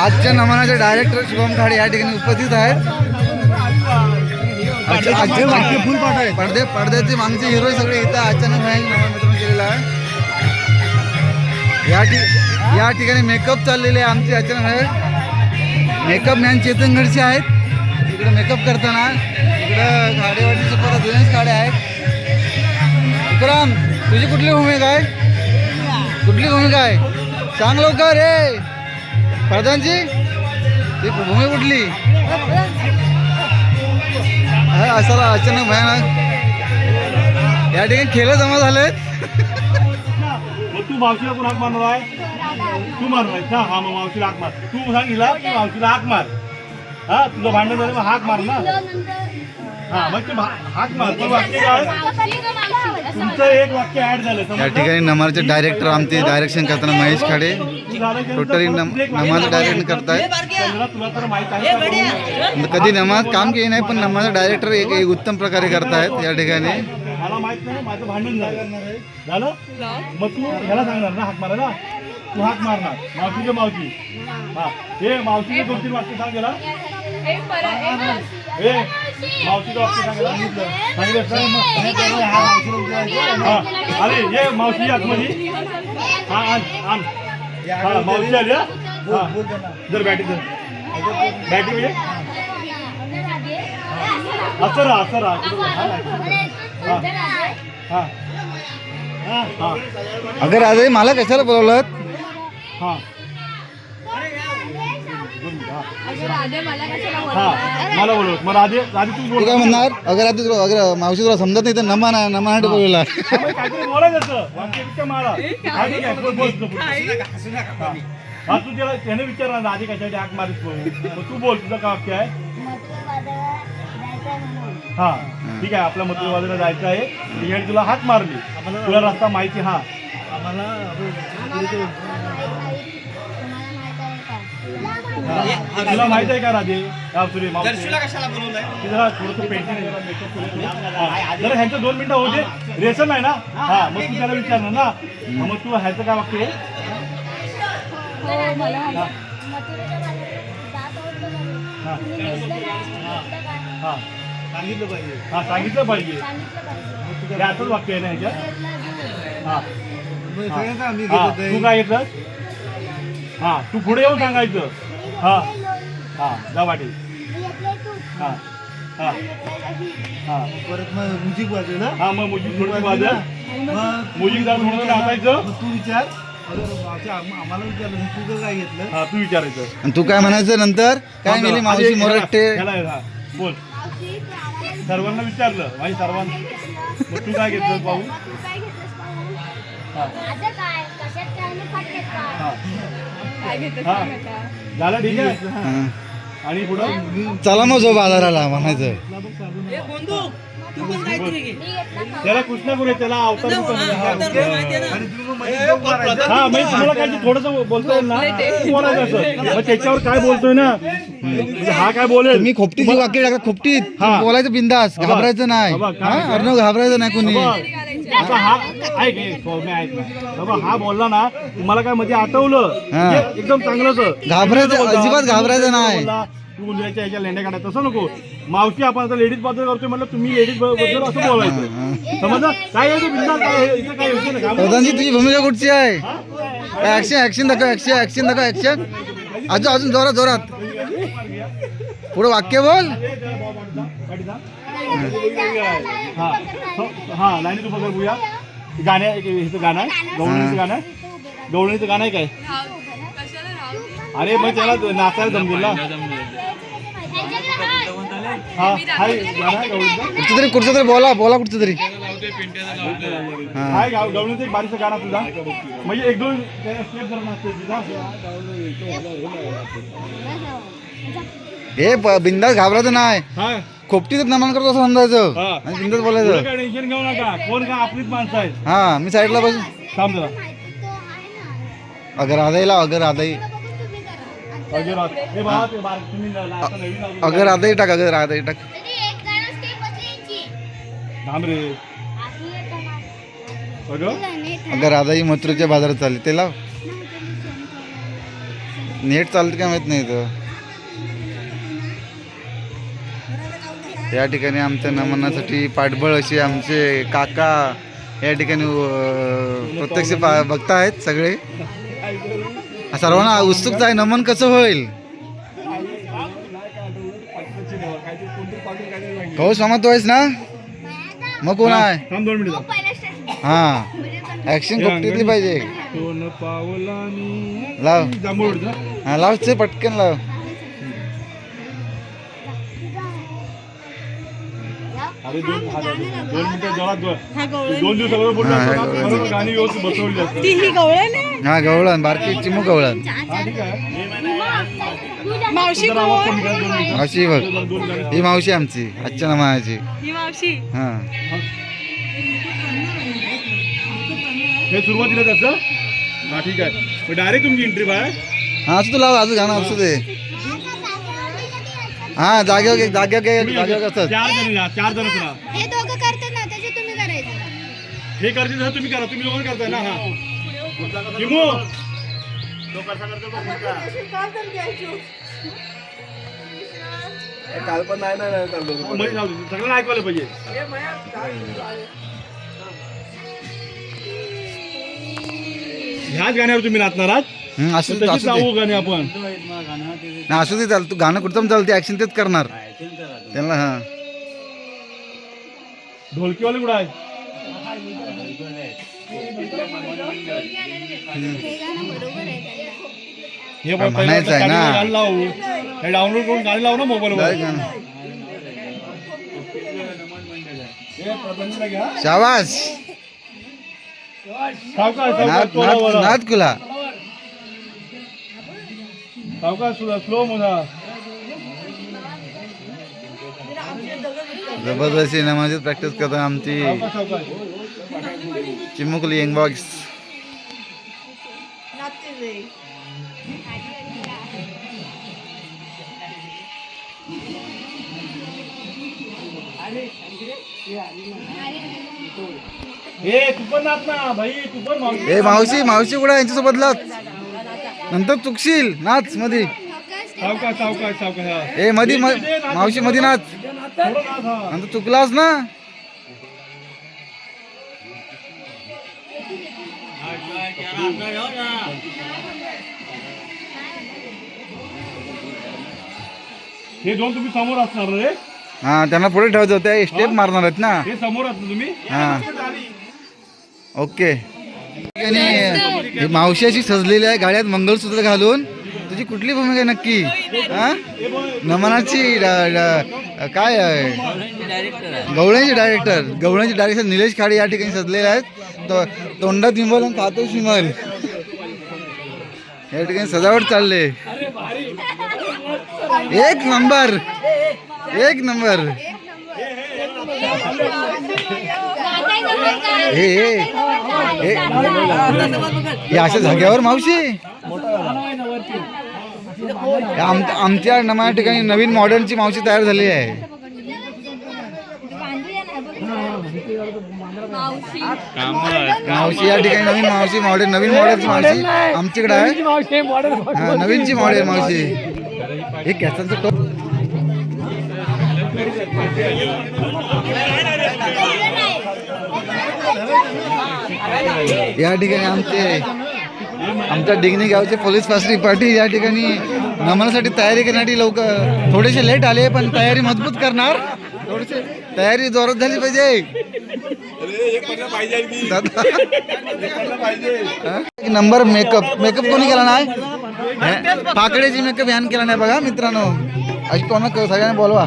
आजच्या नमनाचे डायरेक्टर शुभम खाडे या ठिकाणी उपस्थित आहेत. फुल पाठ आहे पडदे पडद्याचे मागचे हिरो सगळे इथं अचानक नमन केलेला आहे. या ठिक या ठिकाणी मेकअप चाललेले आहे आमचे अचानक आहे मेकअप मॅन चेतन गडसे आहेत. इकडे मेकअप करताना इकडं खाडेवाडीचे परत दिनेश खाडे आहेत. विक्रम! तुझी कुठली भूमिका आहे? कुठली भूमिका आहे? सांग लवकर रे प्रधानजी ती भूमी कुठली? हा, असाला अचानक भयानक. या ठिकाणी खेळ जमा झालेत. तू मावशीला कोण हाक मारणार आहे? तू मारणार आहेस ना? हा मग मावशीला हाक मार. तू सांग मावशीला हाक मार. हा तुझं भांडण झालं मग हाक मार ना. हा मग ते भा- हाक मार ते वाक्य काय? तुमचं एक वाक्य ऍड झालं या समजलं? ठिकाणी नमाजचे डायरेक्टर आमचे डायरेक्शन करताना महेश खाडे. तू झालं की टोटली नंतर नम नमाज. डायरेक्ट करतायत. समजलं? तुला तर माहीत आहे. का? म्हणजे कधी नमाज काम केली नाही पण नमाज डायरेक्टर एक एक उत्तम प्रकारे करतायत या ठिकाणी. मला माहीत नाही माझं भांडण झालं. झालं? मग तू ह्याला सांगणार ना हाक मारायला? तू हाक मारणार. मावशीचे मावशी. हा. हे मावशीचे दोन तीन वाक्य सांग गेला हा अरे ये मावशी आतमध्ये हा आण आण हा मावशी आली हा जर बॅटी जर बॅटी म्हणजे असं राहा असं राहा हा हा हा अगर आज मला कशाला बोलवलं हा हा मला बोलव मग राधे राधे तू तू बोल काय म्हणणार अगर आता तुला अगर मावशी तुला समजत नाही तर हा, काहीतरी बोलायचं असं. वाक्य बिक्य मारा. हा, ठीक आहे. बोल, बोल तुझं बोल. हा. तू त्याला त्याने विचारणार आधी कशासाठी हाक मारित मग तू बोल तुझं काय वाक्य आहे? हा. ठीक आहे आपल्या मतदाराला जायचं आहे. तिकडे तुला हाक मारली. तुला रस्ता माहिती हा. हा. तुला माहीत आहे का राधे. ते जरा थोडंसं पेंटिंग जरा. हा. ह्यांचं दोन मिनिटं होऊ दे. रेशन आहे ना? हा मग तू त्याला विचारणार ना. मग तू ह्याचं काय वाक्य आहे? हा. हा. सांगितलं पाहिजे. हा सांगितलं पाहिजे. वाक्य आहे ना ह्याच्यात? हा. हा, तू काय घेतलं हा तू पुढे येऊन सांगायचं. हा. हा हा. हा. हा. परत मग म्युझिक वाजलं ना? हा मग थोडी वाजल मग नाचायचं मग तू विचार. आम- आम्हाला विचारलं तुझं काय घेतलं? हा तू विचारायचं. आणि तू काय म्हणायचं नंतर? काय मिली मावशी ह्याला- मोरट्टे? ह्याला- हा, बोल. सर्वांना विचारलं माझी सर्वांना. मग तू काय घेतलं पाहू हा. हा. हा. झालं ठीक आहे. हा. आणि पुढं? चला मग जो बाजाराला म्हणायचं त्याला कृष्णा गुरे त्याला अवतार. हा म्हणजे तुम्हाला काय थोडस बोलता येईल ना बोलायचं असं. मग त्याच्यावर काय बोलतोय ना? म्हणजे हा काय बोलेल? मी खोपटीची वाक्य टाका खोपटीत. हा. बोलायचं बिंदास. घाबरायचं नाही. हा? अर्णव घाबरायचं नाही कोणी. आता हा ऐक ऐक, सौम्य ऐक ना. बाबा हा बोलला ना तुम्हाला काय मध्ये आठवलं. हा. एकदम चांगलं घाबरायचं, अजिबात घाबरायचं नाही. तू ह्याच्या लेंड्या काढायचं तसं नको. मावशी आपण आता लेडीजबद्दल करतोय म्हणलं तुम्ही लेडीजबद्दल असं बोलायचं. समजा काय काय आहे, इथं काय विषय नाही. घाबरायचं प्रधानजी तुझी भूमिका कुठची आहे? ऍक्शन ऍक्शन दाखव ऍक्शन ऍक्शन दाखव ऍक्शन अजून अजून जोरात जोरात. पुढे वाक्य बोल. हो, हा लाईनी तू बघा बघूया गाण्या गाणं आहे. गवळणीचं गाणं आहे. गवळणीचं गाणं आहे काय? अरे मग त्याला नाचायला जमलेला हा हाय गाणं आहे गवळणीचं कुठचं तरी कुठचं तरी बोला बोला कुठचं तरी. हा. हाय गाव गवळणीचं एक बारीचं गाणं तुझा. म्हणजे एक दोन स्टेप जरा नाचते तुझा. हे बिंदास घाबरायचं नाही. खोपटीत नमन करतो असं समजायचं. हा. आणि बोलायचं. काय टेन्शन घेऊ नका. कोण का? आपलीच माणसं आहेत. हा मी साईडला बस थांब जरा. अगर आदाईला अगर आदाई अजय राव. हे बाबा ते बार- तुम्ही ना- आता नवीन आलो. अगर आदाई टाक अगर आदाई टाक. थांब रे. अगं? अगं राधाई मथुरेच्या बाजारात चालली. ते लाव. नेट चालत काय माहीत नाही तर या ठिकाणी आमच्या नमनासाठी पाठबळ असे आमचे काका या ठिकाणी प्रत्यक्ष पा- बघतायत सगळे. सर्वांना उत्सुकता आहे नमन कसं होईल? कौश मामा तो आहेस ना? मग कोण आहे? थांब दोन मिनिटं. हा. ऍक्शन कुठली पाहिजे. लाव. हा लाव चे पटकन लाव. अरे दोन दोन मिनिटं जोरात बोल. दोन दिवसाबरोबर बोललो हा, गाणी व्यवस्थित बसवली ती गवळण आहे? हा गवळण बारकी चिमू गवळण. हा मावशी बघ. ही मावशी आमची आजच्या नामाची ही मावशी. हा. हे सुरुवातीला त्याचं? हा ठीक आहे. डायरेक्ट तुमची एंट्री आहे हा असू तू लाव अजून गाणं असू दे. हा जागेवर घे, जागेवर घे, जागेवर असत चार जण या, चार जण राहा हे दोघं करतात ना त्याचे तुम्ही करायचं. हे करते तसं तुम्ही करा तुम्ही लोक करताय ना हा. किमो तो कसा करतो तो पुढचा. काल पण. नाही ना चाललो सगळ्यांना ऐकवायला पाहिजे. ह्याच गाण्यावर तुम्ही नाचणार आहात? हम्म, असू दे तशीच असू दे. लावू गाणे आपण. ना असू दे चाल तू गाणं कुठं पण चालते ऍक्शन तेच करणार. त्यांना हा. ढोलकीवाले कुठं आहे हे गाणं बरोबर आहे त्यांना हे हा, म्हणायचं आहे ना. गाणं लावू. हे डाउनलोड करून गाणी लावू ना मोबाईलवर. काय गाणं शाबास. नाद नाद कुला. सावकाश सुद्धा स्लो म्हणा जबरदस्ती नमाजी प्रॅक्टिस करतात आमची चिमुकली यंग बॉक्स हे मावशी. ए मावशी मावशी कुठं आहे? यांच्यासोबत लाच नंतर चुकशील नाच मधी. हा. ए मधी मावशी मधी नाच. नंतर चुकलास ना? हे दोन तुम्ही समोर असणार रे. हा त्यांना पुढे ठेवायचं त्या स्टेप मारणार आहेत ना. हे समोर असणार तुम्ही. हा. ओके. आणि मावशी अशी सजलेली आहे गाड्यात मंगळसूत्र घालून. तुझी कुठली भूमिका नक्की? हा? नमनाची काय आहे? गवळ्यांची डायरेक्टर गवळ्यांची डायरेक्टर निलेश खाडे या ठिकाणी सजलेले आहेत. तो- तोंडात विमल आणि खातो शिमल या ठिकाणी सजावट चालले. एक नंबर. एक नंबर. हे अशा जाग्यावर मावशी? आम आमच्या नमा ठिकाणी नवीन मॉडर्नची मावशी तयार झाली आहे. मावशी या ठिकाणी नवीन मावशी मॉडर्न नवीन मॉडेलची मावशी आमच्याकडे आहे. हा नवीनची मॉडेल मावशी. हे कॅसांचं टोप. या ठिकाणी आमचे आमच्या डिग्नी गावचे पोलीस पासरी पाटील या ठिकाणी नमनासाठी तयारी करण्यासाठी लोक थोडेसे लेट आले पण तयारी मजबूत करणार. थोडेसे तयारी जोरात झाली पाहिजे. नंबर मेकअप मेकअप कोणी केला नाही? हे, पाकड्याची मेकअप यान केला नाही बघा मित्रांनो. अशी कोणा सगळ्यांना बोलवा.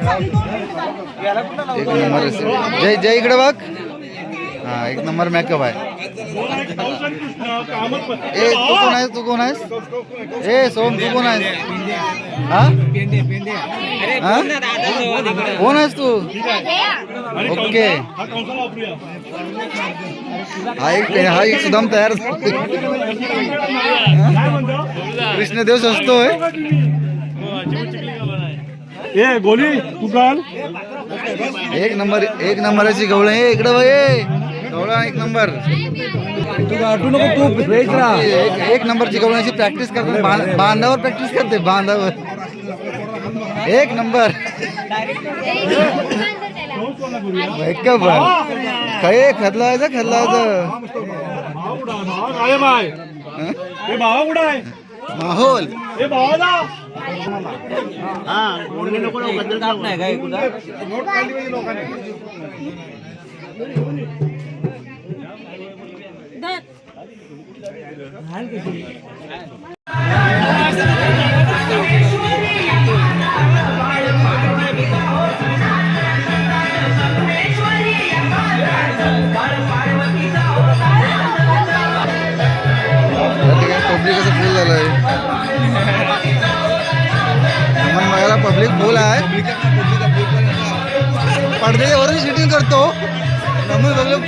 एक नंबर. जय जय इकडे बघ हा, एक नंबर मेकअप आहे. ए, तू कोण आहेस? तू कोण आहेस? ए, सोम, तू कोण आहेस? हा? हा? कोण तू? ओके. हा हा एक हा एक सुदाम म्हणतो कृष्णदेव सजतोय ए गोली तू काल एक नंबर एक नंबराची गवळ आहे. इकडं बाई गवळा एक नंबर. तू आठवू नको तू राहा एक एक नंबरची गवळ्याची प्रॅक्टिस करते. बांधावर प्रॅक्टिस करते बांधावर. एक नंबर. मेकअप काय खदलायचं खदलायचं. भावा हं? हे भावा कुठं आहे माहोल फुल आहे. पडद्याच्या वरून शूटिंग करतो. नमन बघलं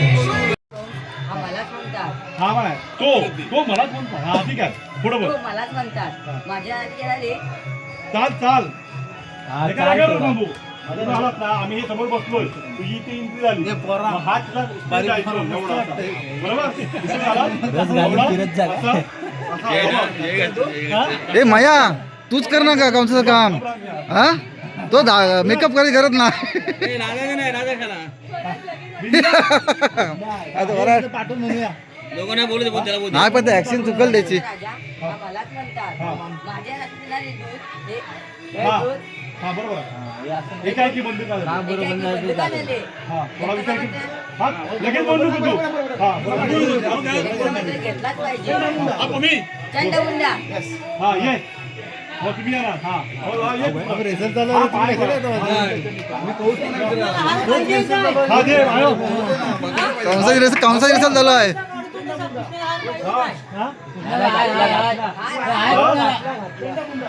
मलाच म्हणतात हा म्हणा तो तो हा ठीक आहे. पुढं हो बघ मलाच म्हणतात. माझ्या आधी आले चाल चाल. हे काय आता ना आम्ही हे समोर बसलोय. तुझी इथे एंट्री झाली. मग हा तुला एवढा असा. बरोबर? इथून झाला? एवढा? असा? असा, हा? ए माया. तूच कर ना का काउन्सिलचं काम? हा? तो मेकअप करायची गरज ना नाही? पण ते ऍक्शन चुकल त्याची. हा हा. हे हे हा. हा. हे? हा हा हा घेतलाच पाहिजे हा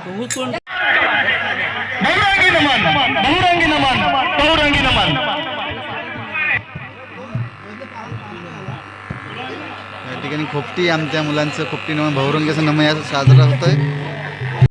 तुम्ही चंड आहे, बहुरंगी नमन बहुरंगी नमन या ठिकाणी खोपटी आमच्या मुलांचं खोपटी नमन बहुरंगीचं नमन या साजरा होतोय.